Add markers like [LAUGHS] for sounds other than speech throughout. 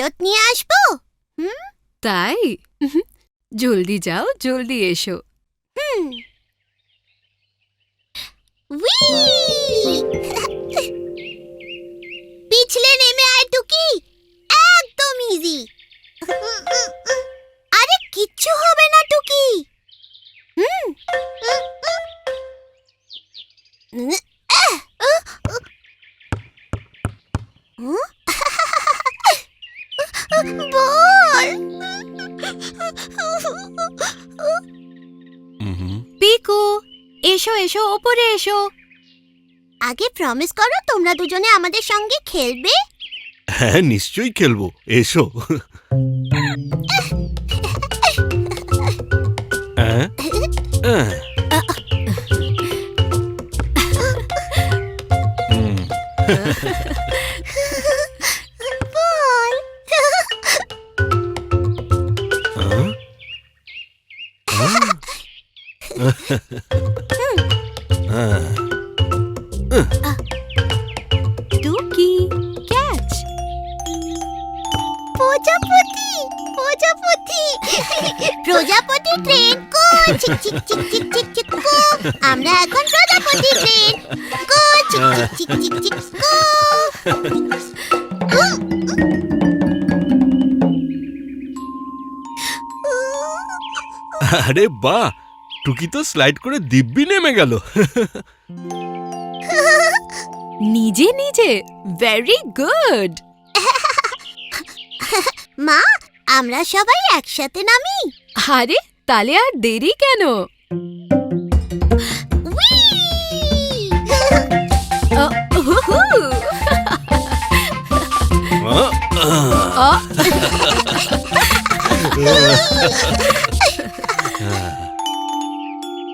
ফেরত নিয়ে আসব? তাই? জলদি যাও জলদি এসো। হুম! পিছলে নেমে আয় টুকি। একদম ইজি আরে কিচ্ছু হবে না টুকি। হুম? বল। পিকু এসো এসো ওপরে এসো। আগে প্রমিস করো তোমরা দুজনে আমাদের সঙ্গে খেলবে। হ্যাঁ নিশ্চয়ই খেলব। এসো। আরে বাহ টুকি তো স্লাইড করে দিব্যি নেমে গেল। নিজে নিজে ভেরি গুড মা আমরা সবাই একসাথে নামি। আরে তাহলে আর দেরি কেন? আহ, আ,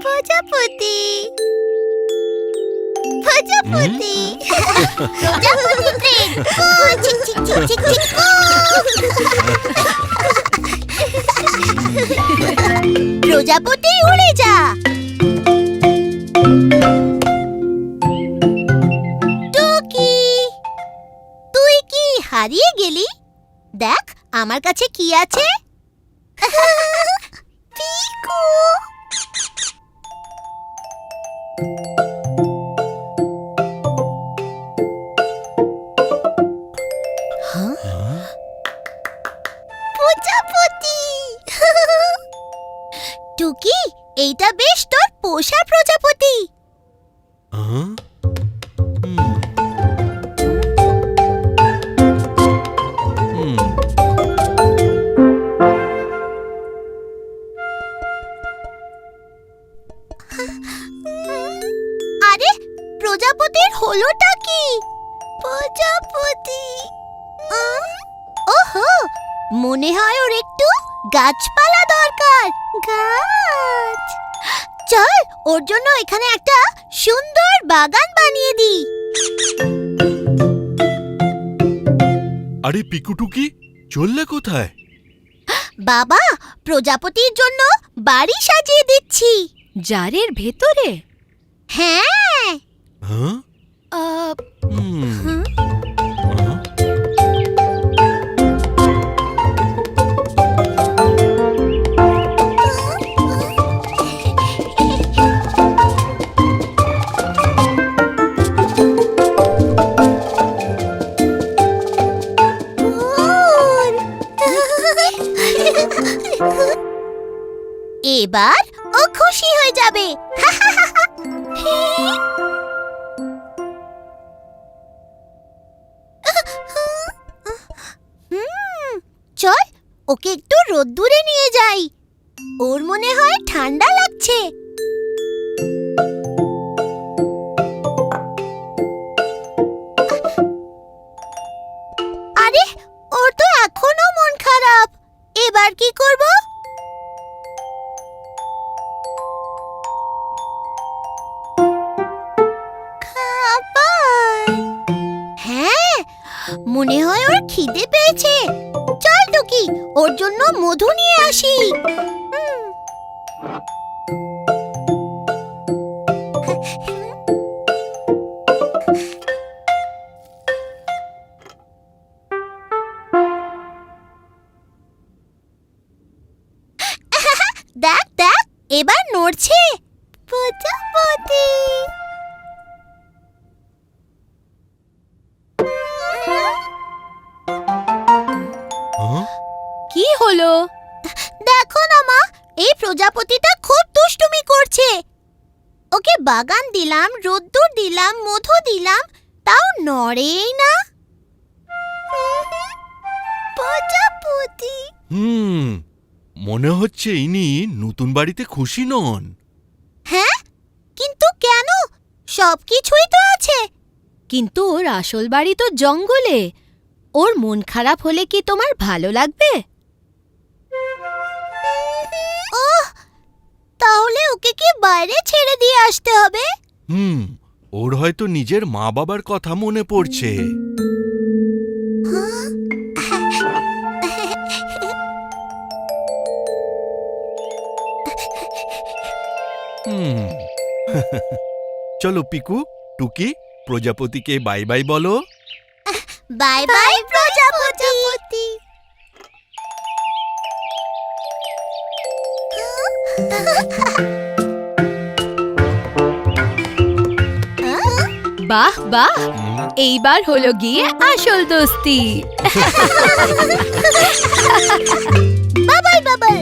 প্রজাপতি প্রজাপতি প্রজাপতি ট্রেন কো চিক চিক চিক চিক চিক কো প্রজাপতি উড়ে যা টুকি আমার কাছে কি আছে? [LAUGHS] পিকু। টুকি এইটা বেশ তোর পোষা প্রজাপতি। হলোটা কি? প্রজাপতি। ওহো মনে হয় ওর একটু গাছপালা দরকার। গাছ। চল ওর জন্য এখানে একটা সুন্দর বাগান বানিয়ে দিই। আরে পিকু টুকি চললে কোথায়? বাবা প্রজাপতির জন্য বাড়ি সাজিয়ে দিচ্ছি। জারের ভেতরে? হ্যাঁ। হ্যাঁ? এবার ও খুশি হয়ে যাবে ওকে একটু রোদ্দুরে নিয়ে যাই। ওর মনে হয় ঠান্ডা লাগছে। জন্য মধু নিয়ে আসি। হুম মনে হচ্ছে ইনি নতুন বাড়িতে খুশি নন। হ্যাঁ? কিন্তু কেন? সব কিছুই তো আছে। কিন্তু ওর আসল বাড়ি তো জঙ্গলে। ওর মন খারাপ হলে কি তোমার ভালো লাগবে? ওহ তাহলে ওকে কি বাইরে ছেড়ে দিয়ে আসতে হবে? হুম ওর হয়তো নিজের মা বাবার কথা মনে পড়ছে। হুম [LAUGHS] চলো পিকু টুকি প্রজাপতিকে বাই বাই বলো। বাই বাই প্রজাপতি। বাহ বাহ। এইবার হলো গিয়ে আসল দোস্তি। বাবাই বাবাই।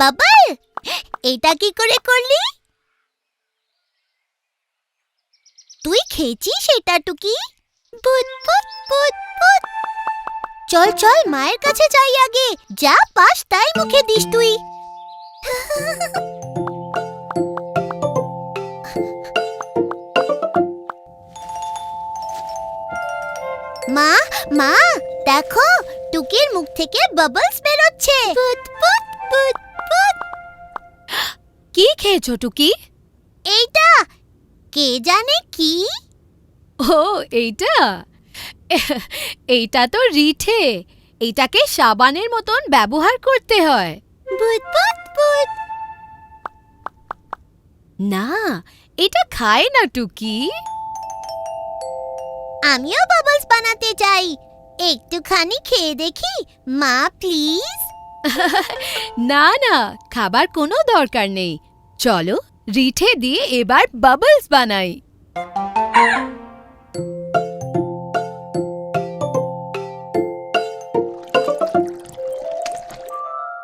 বাবাই এটা কি করে করলি? তুই খেয়েছিস এটা চল চল, মায়ের কাছে যাই আগে। যা পাস তাই মুখে দিস তুই। মা মা, দেখো, টুকির মুখ থেকে বাবলস বেরোচ্ছে। পুত পুত পুত কি খেয়েছো টুকি? এইটা কে জানে কি? ও এইটা? এইটা তো রিঠে। এইটাকে সাবানের মতন ব্যবহার করতে হয়। না এটা খায় না টুকি। আমিও বাবলস বানাতে চাই। একটুখানি খেয়ে দেখি মা প্লিজ [LAUGHS] না না খাবার কোনো দরকার নেই। চলো রিঠে দিয়ে এবার বাবলস বানাই।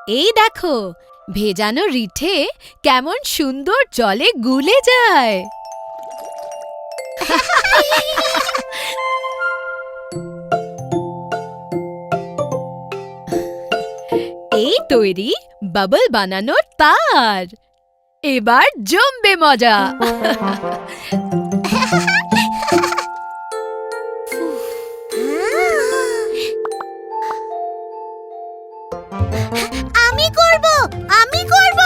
এই দেখো, ভেজানো রিঠে কেমন সুন্দর জলে গুলে যায়। এই তৈরি বাবল বানানোর তার। এবার জমবে মজা। আমি করব আমি করব।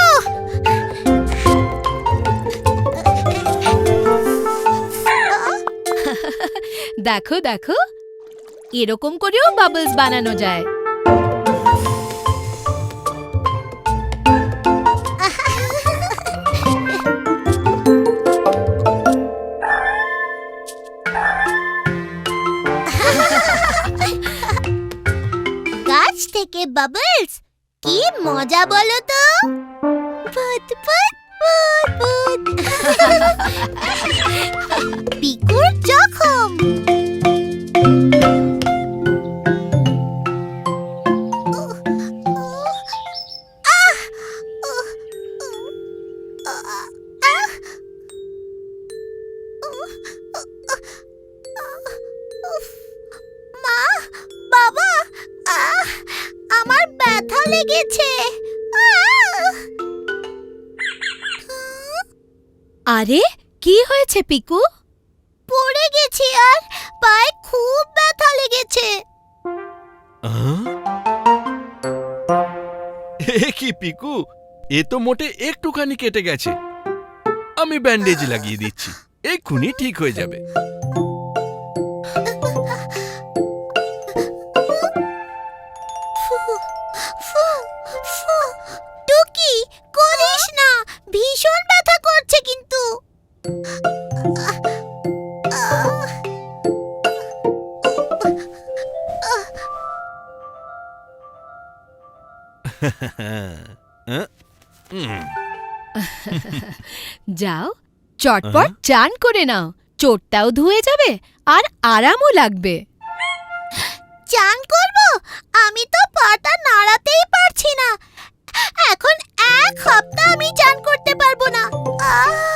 দেখো দেখো এরকম করেও বাবলস বানানো যায়। বাবলস কি মজা বলো তো? পুত পুত পুত পুত পিকুর জখম। আরে কি হয়েছে পিকু? পড়ে গেছি আর পায়ে খুব ব্যথা লেগেছে? এ কি পিকু? এ তো মোটে একটুখানি কেটে গেছে। আমি ব্যান্ডেজ লাগিয়ে দিচ্ছি। এক্ষুনি ঠিক হয়ে যাবে। [LAUGHS] যাও চটপট চান করে নাও। চোটটাও ধুয়ে যাবে আর আরামও লাগবে। চান করব? আমি তো পাটা নাড়াতেই পারছি না। এখন এক সপ্তাহ আমি চান করতে পারব না। আহ!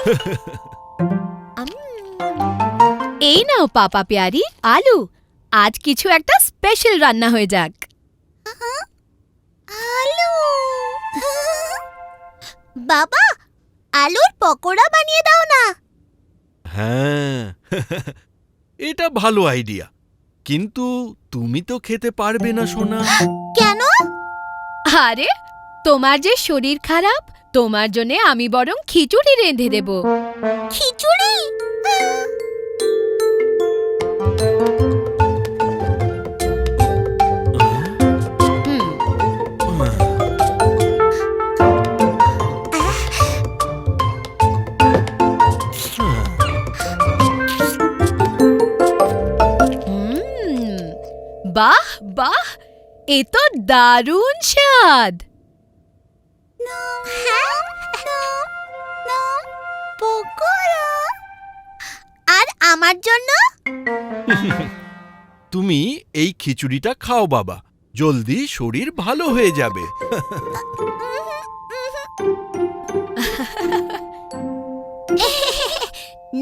[LAUGHS] এই নাও পাপা পেয়ারি আলু। আজ কিছু একটা স্পেশাল রান্না হয়ে যাক। আলু। বাবা আলুর পকোড়া বানিয়ে দাও না। হ্যাঁ [LAUGHS] এটা ভালো আইডিয়া কিন্তু তুমি তো খেতে পারবে না সোনা। কেন? আরে তোমার যে শরীর খারাপ তোমার জন্য আমি বরং খিচুড়ি রেঁধে দেব। খিচুড়ি? বাহ বাহ এ তো দারুণ স্বাদ। পকোড়া আর আমার জন্য? তুমি এই খিচুড়িটা খাও বাবা। জলদি শরীর ভালো হয়ে যাবে।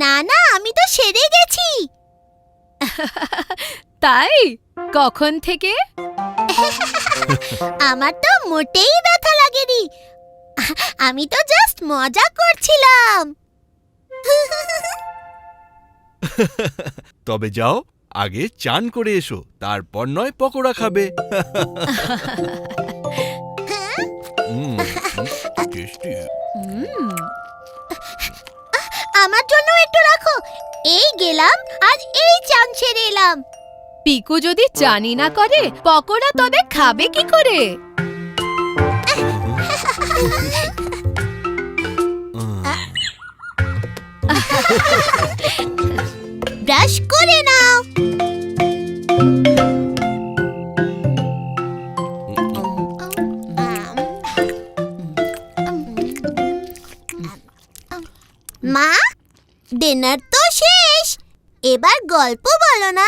না না আমি তো সেরে গেছি। তাই? কখন থেকে? আমার তো মোটেই ব্যথা লাগেনি। আমি তো জাস্ট মজা করছিলাম। তবে যাও আগে চান করে এসো তারপর নয় পকোড়া খাবে। আমার জন্য একটু রাখো। এই গেলাম আর এই চান ছেড়ে এলাম। পিকু যদি চানি না করে পকোড়া তবে খাবে কি করে? [LAUGHS] ব্রাশ করে নাও। মা ডিনার তো শেষ। এবার গল্প বলো না।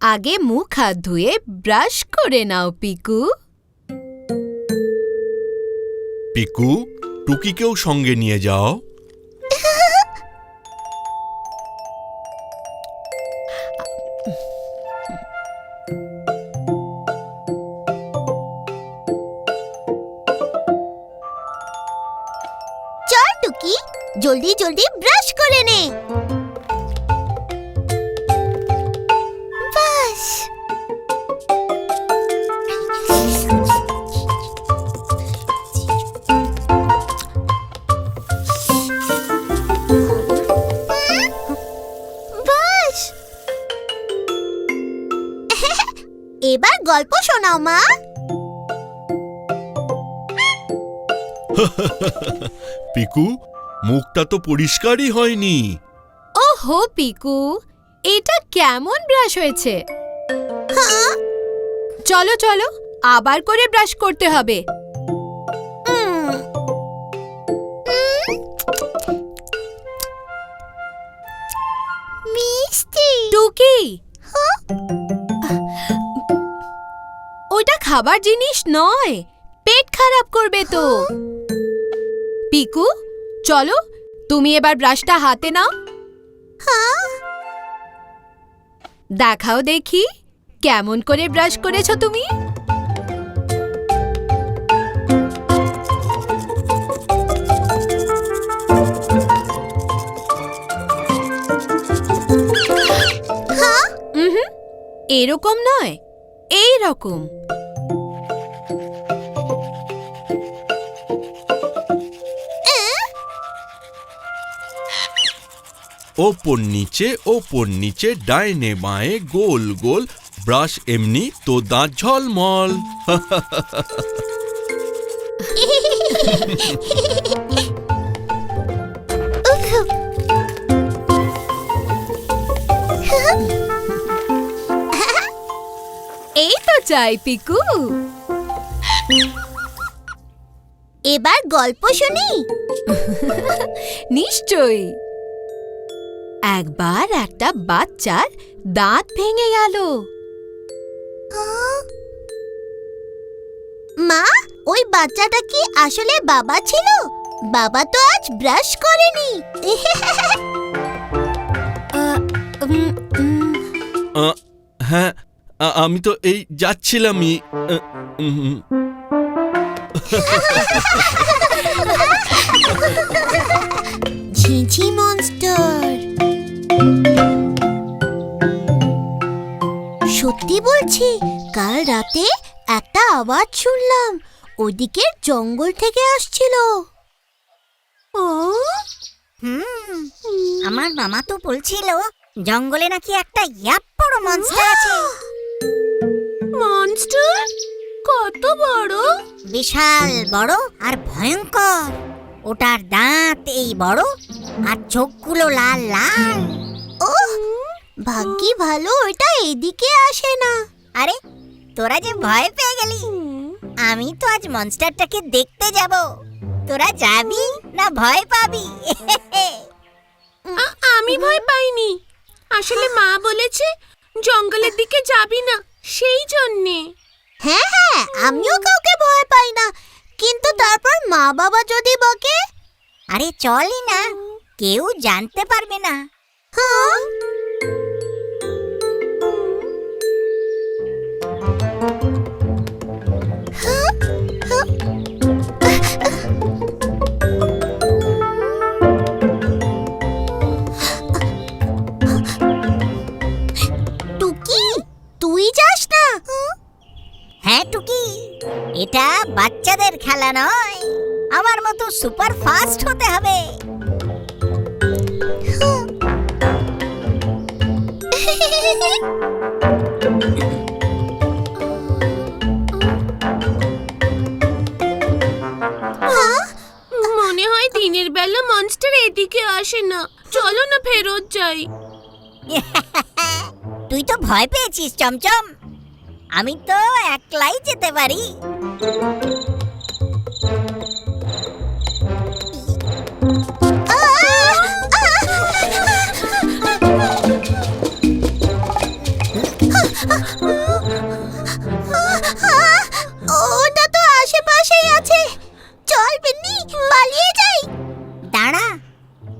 আগে মুখ হাত ধুয়ে ব্রাশ করে নাও পিকু। পিকু টুকিকেও সঙ্গে নিয়ে যাও। টুকি জলদি জলদি ব্রাশ করে নে। বাস। এবার গল্প শোনাও মা। পিকু মুখটা তো পরিষ্কারই হয়নি। ওহো পিকু এটা কেমন ব্রাশ হয়েছে? চলো চলো আবার করে ব্রাশ করতে হবে। উম। মিষ্টি। টুকি। ওটা খাবার জিনিস নয় পেট খারাপ করবে তো। পিকু চলো, তুমি এবার ব্রাশটা হাতে নাও। দেখাও দেখি, কেমন করে ব্রাশ করেছ তুমি? এরকম নয় এই রকম ওপর নিচে ওপর নিচে ডাইনে বাঁয়ে গোল গোল ব্রাশ এমনি তো দাঁত ঝলমল। এই তো চাই পিকু। এবার গল্প শুনি। নিশ্চয়ই। একবার একটা বাচ্চার দাঁত ভেঙে গেল। মা ওই বাচ্চাটা কি আসলে বাবা ছিল? বাবা তো আজ ব্রাশ করেনি। [LAUGHS] উম, উম, আহ, হ্যাঁ আমি তো এই যাচ্ছিলামই [LAUGHS] ঝিঝি মনস্টার সত্যি বলছি কাল রাতে একটা আওয়াজ শুনলাম। ওদিকের জঙ্গল থেকে আসছিল। ও? হুম। আমার মামা তো বলছিল জঙ্গলে নাকি একটা ইয়াপ বড় মনস্টার আছে। মনস্টার কত বড়? বিশাল বড় আর ভয়ঙ্কর। ওটার দাঁত এই বড় আর চোখগুলো লাল লাল। ও ভাগ্যি ভালো ওটা এদিকে আসে না। আরে তোরা যে ভয় পেয়ে গেলি। আমি তো আজ মনস্টারটাকে দেখতে যাব। তোরা যাবি না ভয় পাবি? আমি ভয় পাইনি। আসলে মা বলেছে জঙ্গলের দিকে যাবি না সেই জন্যে। হ্যাঁ হ্যাঁ আমিও কাউকে ভয় পাই না। কিন্তু তারপর মা বাবা যদি বকে আরে চলই না কেউ জানতে পারবে না। টুকি, তুই যাস না। হ্যাঁ টুকি। এটা বাচ্চাদের খেলা নয়। আমার মতো সুপার ফাস্ট হতে হবে। মনে হয় দিনের বেলা মনস্টার এদিকে আসে না। চলো না ফেরত যাই। [LAUGHS] তুই তো ভয় পেয়েছিস, চমচম। আমি তো একলাই যেতে পারি। ওটা চল পালিয়ে যাই। দাঁড়া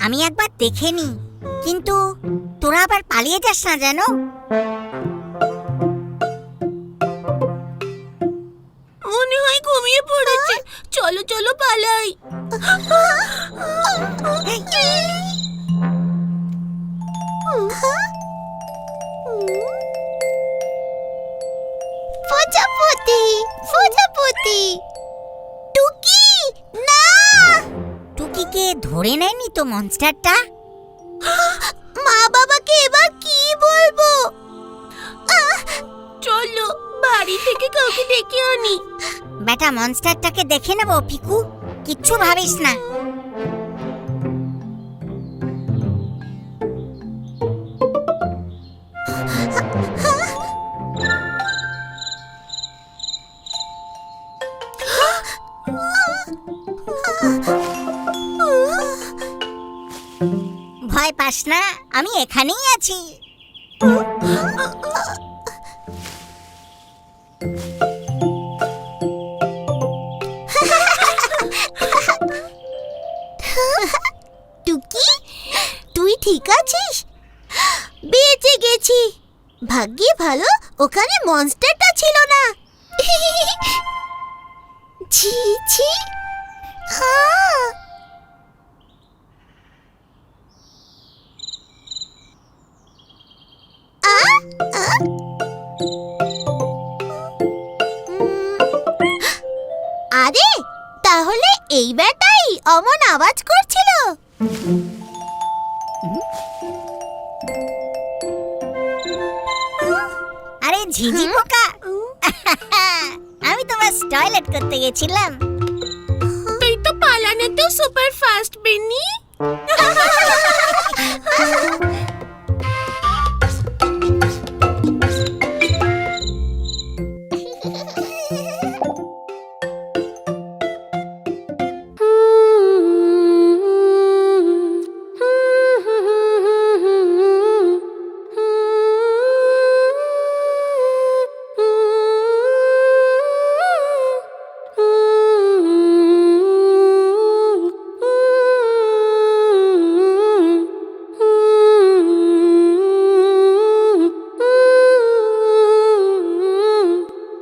আমি একবার দেখে নি। কিন্তু তোরা আবার পালিয়ে যাস না যেন? মনে হয় ঘুমিয়ে পড়েছে। চলো চলো পালাই। প্রজাপতি প্রজাপতি টুকি না! টুকিকে ধরে নেয়নি তো মনস্টারটা মা বাবাকে এবার কি বলব? চলো, বাড়ি থেকে কাউকে ডেকে আনি বেটা মনস্টারটাকে দেখে নেব, পিকু। কিচ্ছু ভাবিস না। এখানেই আছি। টুকি, তুই ঠিক আছিস? বেঁচে গেছি। ভাগ্যে ভালো, ওখানে মনস্টারটা ছিল না। ছি ছি। আহ! আহ! আহ! উম, আরে তাহলে এই বেটাই অমন আওয়াজ করছিল। আরে ঝিঝি পোকা। আমি তোমার টয়লেট করতে গেছিলাম। তুই তো পালানে